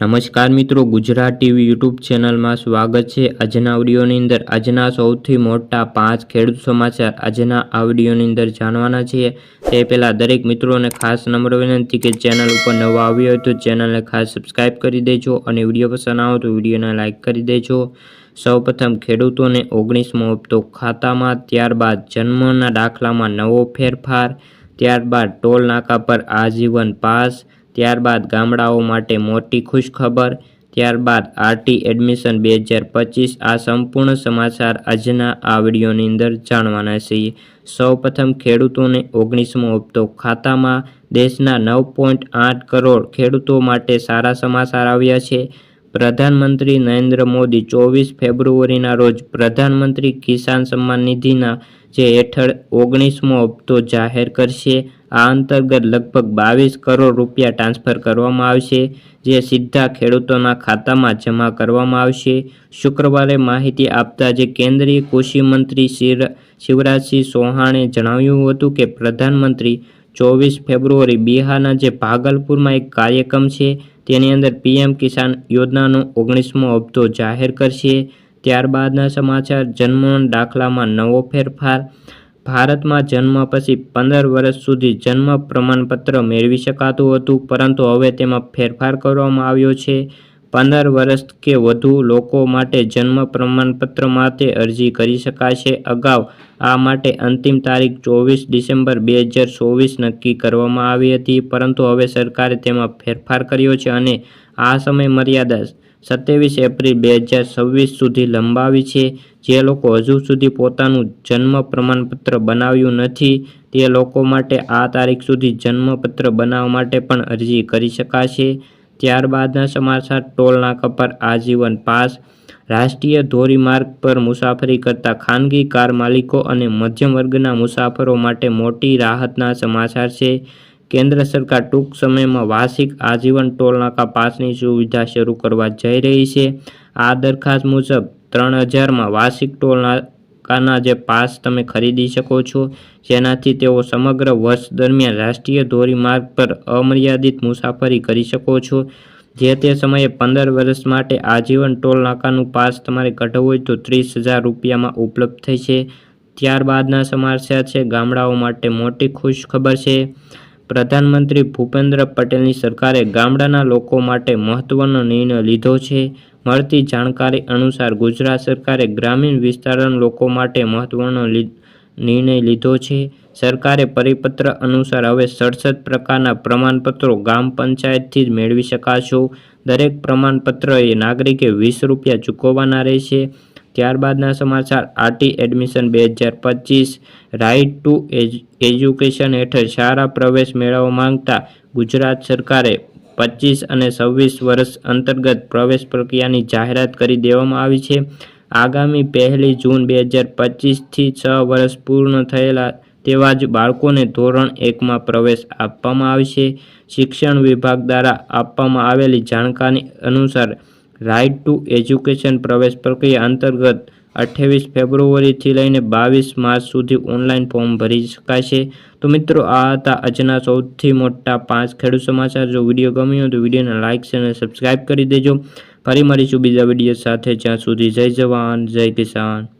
નમસ્કાર મિત્રો, Gujarat TV YouTube ચેનલમાં સ્વાગત છે. આજના આવડીઓની અંદર આજના સૌથી મોટા પાંચ ખેડૂત સમાચાર આજના આ વિડીયોની અંદર જાણવાના છીએ. તે પહેલાં દરેક મિત્રોને ખાસ નમ્ર વિનંતી કે ચેનલ ઉપર નવા આવ્યો હોય તો ચેનલને ખાસ સબસ્ક્રાઇબ કરી દેજો અને વીડિયો પસંદ આવો તો વિડીયોને લાઇક કરી દેજો. સૌપ્રથમ ખેડૂતોને ઓગણીસમો હપ્તો ખાતામાં, ત્યારબાદ જન્મના દાખલામાં નવો ફેરફાર, ત્યારબાદ ટોલ નાકા પર આજીવન પાસ ત્યારબાદ ગામડાઓ માટે મોટી ખુશખબર, ત્યારબાદ આરટી એડમિશન બે હજાર પચીસ, આ સંપૂર્ણ સમાચાર આજના આ વિડીયોની અંદર જાણવાના છીએ. સૌપ્રથમ ખેડૂતોને ઓગણીસમો હપ્તો ખાતામાં, દેશના નવ પોઈન્ટ આઠ કરોડ ખેડૂતો માટે સારા સમાચાર આવ્યા છે. પ્રધાનમંત્રી નરેન્દ્ર મોદી ચોવીસ ફેબ્રુઆરીના રોજ પ્રધાનમંત્રી કિસાન સન્માન નિધિના જે હેઠળ ઓગણીસમો હપ્તો જાહેર કરશે આ અંતર્ગત લગભગ બાવીસ કરોડ રૂપિયા ટ્રાન્સફર કરવામાં આવશે, જે સીધા ખેડૂતોના ખાતામાં જમા કરવામાં આવશે. શુક્રવારે માહિતી આપતા જે કેન્દ્રીય કૃષિ મંત્રી શિવરાજસિંહ ચૌહાણે જણાવ્યું હતું કે, પ્રધાનમંત્રી, ચોવીસ ફેબ્રુઆરી બિહારના જે ભાગલપુરમાં એક કાર્યક્રમ છે, તેની અંદર પીએમ કિસાન યોજનાનો ઓગણીસમો હપ્તો જાહેર કરશે. ત્યારબાદના સમાચાર જન્મ દાખલામાં નવો ફેરફાર ભારતમાં જન્મ પછી પંદર વર્ષ સુધી જન્મ પ્રમાણપત્ર મેળવી શકાતું હતું, પરંતુ હવે તેમાં ફેરફાર કરવામાં આવ્યો છે. પંદર વર્ષ કે વધુ લોકો માટે જન્મ પ્રમાણપત્ર માટે અરજી કરી શકાશે. અગાઉ આ માટે અંતિમ તારીખ ચોવીસ ડિસેમ્બર બે હજાર ચોવીસ નક્કી કરવામાં આવી હતી, પરંતુ હવે સરકારે તેમાં ફેરફાર કર્યો છે અને આ સમય મર્યાદા સત્યાવીસ એપ્રિલ બે હજાર છવ્વીસ સુધી લંબાવી છે. જે લોકો હજુ સુધી પોતાનું જન્મ પ્રમાણપત્ર બનાવ્યું નથી, તે લોકો માટે આ તારીખ સુધી જન્મપત્ર બનાવવા માટે પણ અરજી કરી શકાશે. ત્યારબાદના સમાચાર, ટોલ નાકા પર આજીવન પાસ. રાષ્ટ્રીય ધોરીમાર્ગ પર મુસાફરી કરતા ખાનગી કાર માલિકો અને મધ્યમ વર્ગના મુસાફરો માટે મોટી રાહતના સમાચાર છે. કેન્દ્ર સરકાર ટૂંક સમયમાં વાર્ષિક આજીવન ટોલ નાકા પાસની સુવિધા શરૂ કરવા જઈ રહી છે. આ દરખાસ્ત મુજબ ત્રણ હજારમાં વાર્ષિક ટોલનાકાના જે પાસ તમે ખરીદી શકો છો, જેનાથી તેઓ સમગ્ર વર્ષ દરમિયાન રાષ્ટ્રીય ધોરીમાર્ગ પર અમર્યાદિત મુસાફરી કરી શકો છો. જે તે સમયે પંદર વર્ષ માટે આજીવન ટોલ નાકાનું પાસ તમારે કઢવું હોય તો ત્રીસ હજાર રૂપિયામાં ઉપલબ્ધ થશે. ત્યારબાદના સમાચાર છે, ગામડાઓ માટે મોટી ખુશ ખબર છે. પ્રધાનમંત્રી ભૂપેન્દ્ર પટેલની સરકારે ગામડાના લોકો માટે મહત્વનો નિર્ણય લીધો છે. મળતી જાણકારી અનુસાર ગુજરાત સરકારે ગ્રામીણ વિસ્તારના લોકો માટે મહત્વનો નિર્ણય લીધો છે. સરકારે પરિપત્ર અનુસાર હવે સડસઠ પ્રકારના પ્રમાણપત્રો ગ્રામ પંચાયતથી જ મેળવી શકાશો. દરેક પ્રમાણપત્ર એ નાગરિકે વીસ રૂપિયા ચૂકવવાના રહેશે. ત્યારબાદના સમાચાર. આરટી એડમિશન બે હજાર પચીસ, રાઇટ ટુ એજ્યુકેશન હેઠળ શાળા પ્રવેશ મેળવવા માંગતા ગુજરાત સરકારે પચીસ અને છવ્વીસ વર્ષ અંતર્ગત પ્રવેશ પ્રક્રિયાની જાહેરાત કરી દેવામાં આવી છે. આગામી પહેલી જૂન બે હજાર પચીસથી છ વર્ષ પૂર્ણ થયેલા તેવા જ બાળકોને ધોરણ એકમાં પ્રવેશ આપવામાં આવશે. શિક્ષણ વિભાગ દ્વારા આપવામાં આવેલી જાણકારી અનુસાર રાઇટ ટુ એજ્યુકેશન પ્રવેશ પ્રક્રિયા અંતર્ગત અઠ્યાવીસ ફેબ્રુઆરીથી લઈને બાવીસ માર્ચ સુધી ઓનલાઈન ફોર્મ ભરી શકાશે. તો મિત્રો, આ હતા આજના સૌથી મોટા પાંચ ખેડૂત સમાચાર. જો વીડિયો ગમ્યો તો વિડીયોને લાઇક અને સબસ્ક્રાઈબ કરી દેજો. ફરી મળીશું બીજા વીડિયો સાથે. જ્યાં સુધી જય જવાન, જય કિસાન.